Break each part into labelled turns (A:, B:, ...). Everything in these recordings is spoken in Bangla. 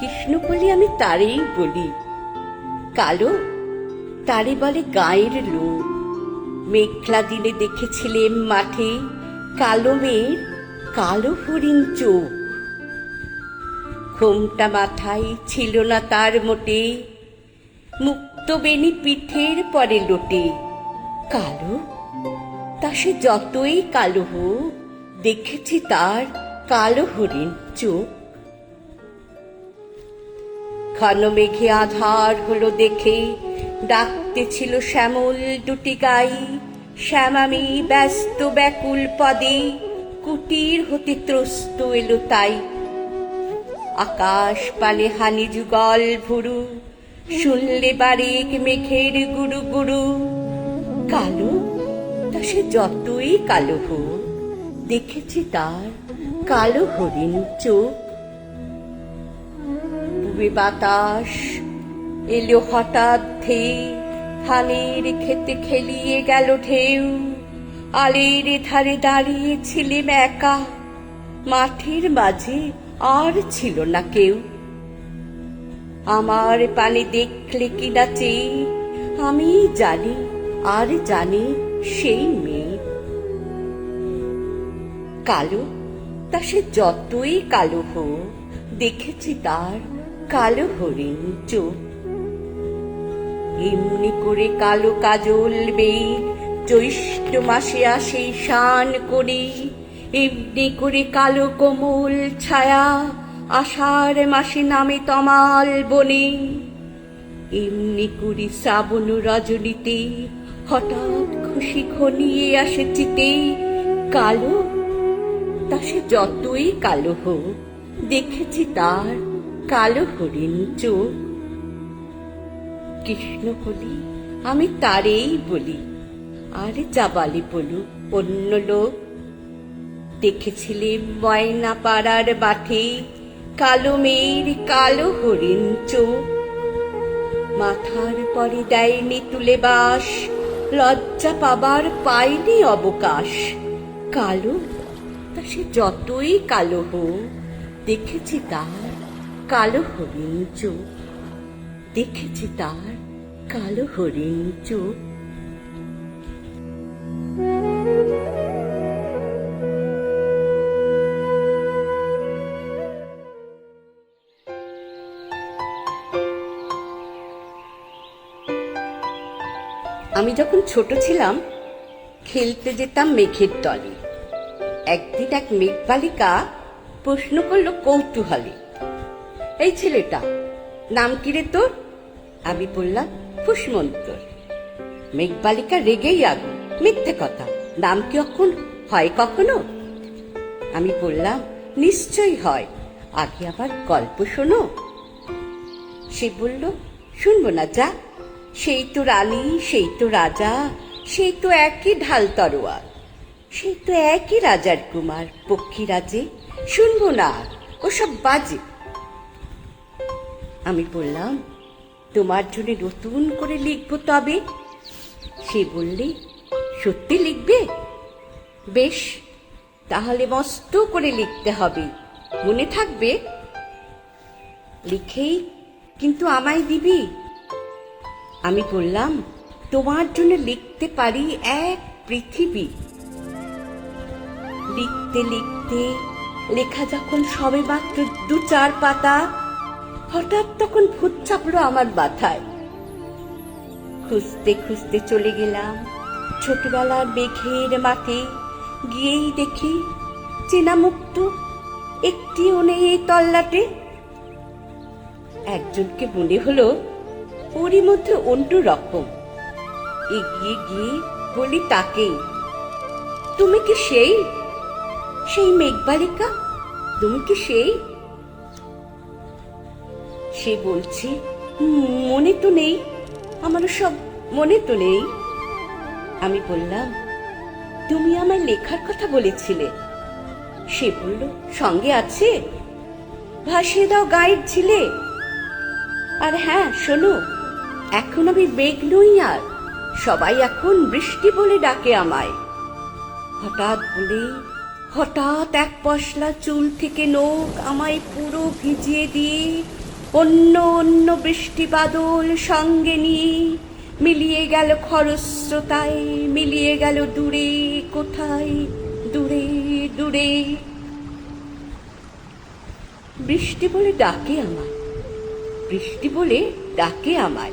A: কৃষ্ণ বলি আমি তারেই বলি। কালো, তারে বলে গায়ের লোক মেঘলা দিনে দেখেছিলেন মাঠে কালো মেয়ের কালো হরিণ চোখ। ঘোমটা মাথায় ছিল না তার মোটে। মুক্ত বেনি পিঠের পরে লোটে। কালো, তা সে যতই কালো হোক, দেখেছি তার কালো হরিণ চোখ। ঘন মেঘে আধার হলো দেখে, ডাকতে ছিল শ্যামল দুটি গাই। শ্যামামি ব্যস্ত ব্যাকুল পদে, কুটির হতে ত্রস্ত এলো তাই। আকাশ পালে হানি যুগল ভুরু শুনলে বারেক মেঘের গুরু গুরু কালো, তা সে যতই কালো হোক, দেখেছি তার কালো হরিণ চোখ। বাতাস এলো হঠাৎ ধে ধানের খেতে খেলিয়ে গেল ঢেউ। আলের ধারে দাঁড়িয়েছিলেম একা, মাঠের মাঝে আর ছিল না কেউ। আমার পানে দেখলে কি না আমি জানি, আর জানি সেই মেয়ে। কালো, তা সে যতই কালো হোক, দেখেছি তার কালো হরিণ চোখ। এমনি করে কালো কাজল বেই জ্যৈষ্ঠ মাসে আসে শান করে, এমনি করে কালো কোমল ছায়া আষাঢ় মাসে নামে তমাল বনে। এমনি করে শ্রাবণ রজনীতে হঠাৎ খুশি ঘনিয়ে আসে চিতে। কালো? তা সে যতই কালো হোক, দেখেছি তার কালো হরিণ চোখ। কৃষ্ণ বলি, আমি তারেই বলি, আরে চাবালি বলু অন্য লোক। দেখেছিলে ময়না পাড়ার মাঠে কালো মেয়ের কালো হরিণ চোখ। মাথার পরে দেয়নি তুলে বাস। লজ্জা পাবার পায়নি অবকাশ। কালো? তা সে যতই কালো হোক, দেখেছি তার কালো হরিণ চোখ। দেখেছি তার কালো হরিণ চোখ। আমি যখন ছোট ছিলাম, খেলতে যেতাম মেঘের দলে। একদিন এক মেঘ বালিকা প্রশ্ন করল, কৌতূহলে, এই ছেলেটা নাম কি রে তোর? আমি বললাম ফুসমন্তর মেঘবালিকা রেগেই আগুন মিথ্যে কথা, নাম কি এখন হয় কখনো? আমি বললাম, নিশ্চয়ই হয়, আগে আবার গল্প শোনো। সে বলল, শুনব না, যা। সেই তো রালি সেই তো রাজা, সেই তো একই ঢাল তরোয়ার সেই তো একই রাজার কুমার, পক্ষী রাজে, শুনব না ওসব বাজে। আমি বললাম, তোমার জন্য নতুন করে লিখব তবে? সে বললে, সত্যি লিখবে? বেশ, তাহলে মস্ত করে লিখতে হবে, মনে থাকবে? লিখেই কিন্তু আমায় দিবি? আমি বললাম, তোমার জন্য লিখতে পারি এক পৃথিবী। লিখতে লিখতে, লেখা যখন সবে মাত্র দু চার পাতা, হঠাৎ তখন ভূত চাপলো আমার মাথায়। খুঁজতে খুঁজতে চলে গেলাম ছোটবেলার মেঘের মাঠে। গিয়েই দেখি চেনা মুক্ত একটিও নেই এই তল্লাটে। একজনকে মনে হলো ওরই মধ্যে অন্য রকম এগিয়ে গিয়ে বলি, তাকেই। তুমি কি সেই? সেই মেঘবালিকা? তুমি কি সেই? সে বলছে, মনে তো নেই আমার সব মনে তো নেই। আমি বললাম, তুমি আমার লেখার কথা বলেছিলে। সে বলল, সঙ্গে আছে। ভাসিয়ে দাও গাইড ছিলে আর হ্যাঁ শোনো এখন আমি বেগ নই আর। সবাই এখন বৃষ্টি বলে ডাকে আমায়। হঠাৎ বলে, হঠাৎ এক পশলা চুল থেকে নোক আমায় পুরো ভিজিয়ে দিয়ে, অন্য অন্য বৃষ্টি বাদল সঙ্গে নিয়ে মিলিয়ে গেল খরস্রোতায়, মিলিয়ে গেল দূরে কোথায়, দূরে দূরে। বৃষ্টি বলে ডাকে আমায়। বৃষ্টি বলে ডাকে আমায়।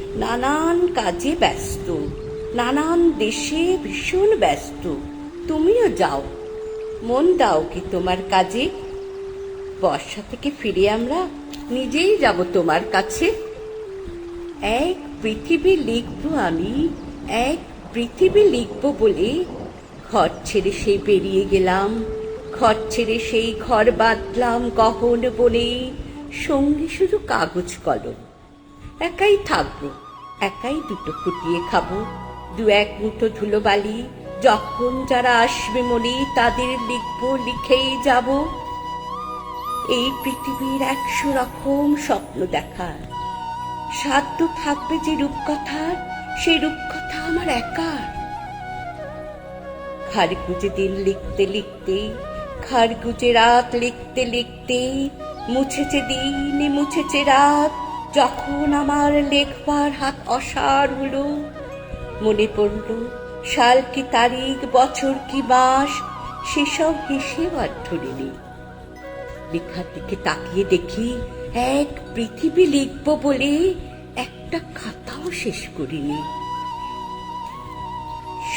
A: নানান কাজে ব্যস্ত, নানান দেশে ভীষণ ব্যস্ত। তুমিও যাও, মন দাও কি তোমার কাজে। বর্ষা থেকে ফিরে আমরা নিজেই যাব তোমার কাছে। এক পৃথিবী লিখব আমি, এক পৃথিবী লিখব বলে ঘর ছেড়ে সেই বেরিয়ে গেলাম, ঘর ছেড়ে সেই ঘর বাঁধলাম গহন বনে, সঙ্গে শুধু কাগজ কলম। একাই থাকব, একাই দুটো ফুটিয়ে খাব। দু এক মুঠো ধুলোবালি যখন যারা আসবে মনে তাদের লিখব, লিখেই যাব। এই পৃথিবীর একশো রকম স্বপ্ন দেখার। সাধ্য থাকবে যে রূপকথার সেই রূপকথা আমার একার। খারকুজে দিন লিখতে লিখতে খারকুজে রাত লিখতে লিখতে, মুছেছে দিন, মুছেছে রাত। যখন আমার লেখবার হাত অসার হলো, মনে পড়ল সাল কি তারিখ, বছর কি মাস, সেসব হিসেব আর ধরিনি লেখার দিকে তাকিয়ে দেখি, এক পৃথিবী লিখব বলে একটা খাতাও শেষ করিনি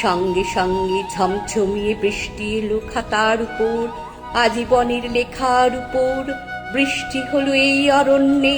A: সঙ্গে সঙ্গে ঝমঝমিয়ে বৃষ্টি এলো খাতার উপর, আজীবনের লেখার উপর, বৃষ্টি হলো এই অরণ্যে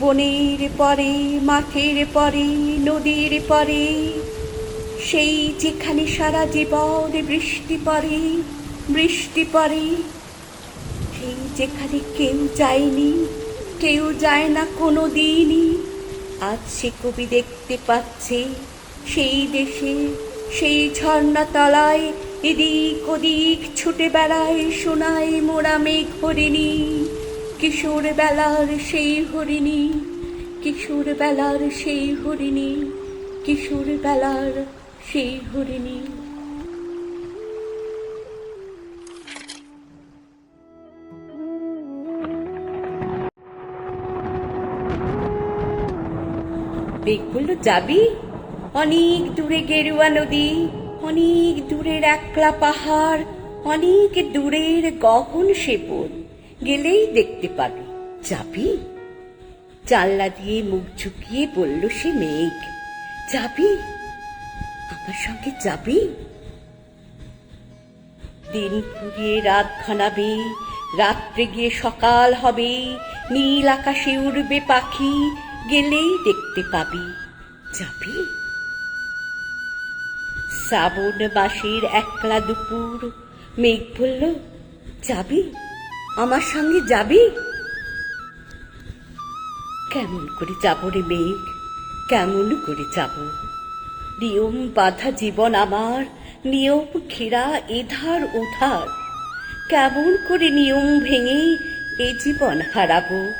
A: বনের পরে, মাঠের পরে, নদীর পরে, সেই যেখানে সারা জীবন বৃষ্টি পড়ে বৃষ্টি পড়ে, সেই যেখানে কেউ যায়নি, কেউ যায় না কোনো দিনই আজ সে কবি দেখতে পাচ্ছে, সেই দেশে, সেই ঝর্ণা তলায়, এদিক ওদিক ছুটে বেড়ায় সোনায় মোড়া মেঘ হরিণী কিশোর বেলার সেই হরিণী, কিশোর বেলার সেই হরিণী, কিশোর বেলার সেই হরিণী। বেগ বলল যাবি? অনেক দূরে গেরুয়া নদী, অনেক দূরের একলা পাহাড়, অনেক দূরের গহন সেবন গেলেই দেখতে পাবি। যাবি? জানলা দিয়ে মুখ ঝুঁকিয়ে বলল সে মেঘ যাবি? আমার সঙ্গে যাবি? দিন ফুরিয়ে রাত ঘনাবে রাত্রে গিয়ে সকাল হবে, নীল আকাশে উড়বে পাখি, গেলেই দেখতে পাবি। যাবি? শ্রাবণ মাসের একলা দুপুর, মেঘ বলল, যাবি? আমার সঙ্গে যাবি? কেমন করে যাব রে মেঘ কেমন করে যাব? নিয়ম বাধা জীবন আমার, নিয়ম ঘেরা এধার ওধার। কেমন করে নিয়ম ভেঙে এ জীবন হারাবো?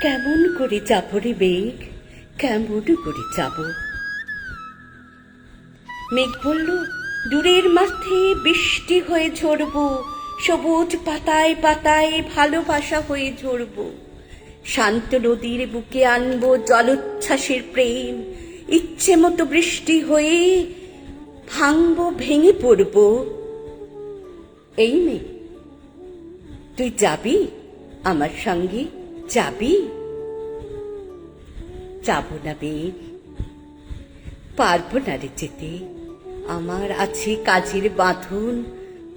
A: কেমন করে যাব রে মেঘ কেমন করে যাব? মেঘ বলল, দূরের মাঠে বৃষ্টি হয়ে ঝরবো সবুজ পাতায় পাতায় ভালোবাসা হয়ে ঝরবো শান্ত নদীর বুকে আনব জলোচ্ছ্বাসের প্রেম। ইচ্ছে মতো বৃষ্টি হয়ে ভাঙবো, ভেঙে পড়ব। এই মেয়ে তুই যাবি? আমার সঙ্গে যাবি? যাব না বের পারব না রে যেতে। আমার আছে কাজের বাঁধন।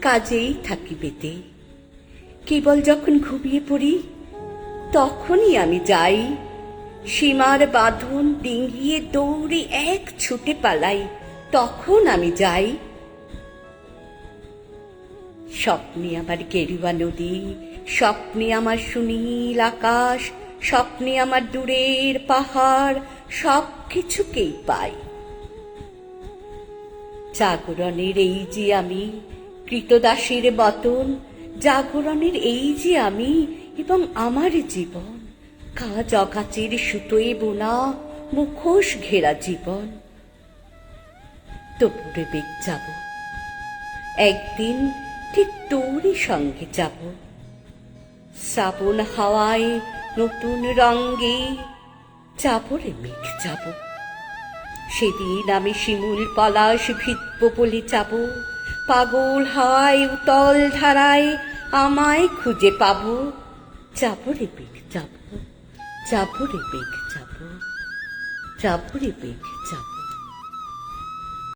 A: কাজেই থাকি পেতে কেবল যখন ঘুমিয়ে পড়ি, তখনই আমি যাই। সীমার বাঁধন ডিঙ্গিয়ে দৌড়ে এক ছুটে পালাই, তখন আমি যাই। স্বপ্নে আমার গেরুয়া নদী, স্বপ্নে আমার সুনীল আকাশ, স্বপ্নে আমার দূরের পাহাড় সব কিছুকেই পাই। জাগরণের এই যে আমি কৃতদাসের বতন জাগরণের এই যে আমি এবং আমার জীবন, কাজ অকাচের সুতোয় বোনা মুখোশ ঘেরা জীবন। তবুরে বেগ যাব, একদিন ঠিক তোরই সঙ্গে যাব। শ্রাবণ হাওয়ায় নতুন রঙ্গে যাব রে মেঘ যাব। সেদিন আমি শিমুল পলাশ ভিত্প বলে যাব। পাগল হাওয়ায় উতল ধারায় আমায় খুঁজে পাব। যাব রে বেগ, যাব। যাব রে বেগ, যাব। যাব রে বেগ, যাব।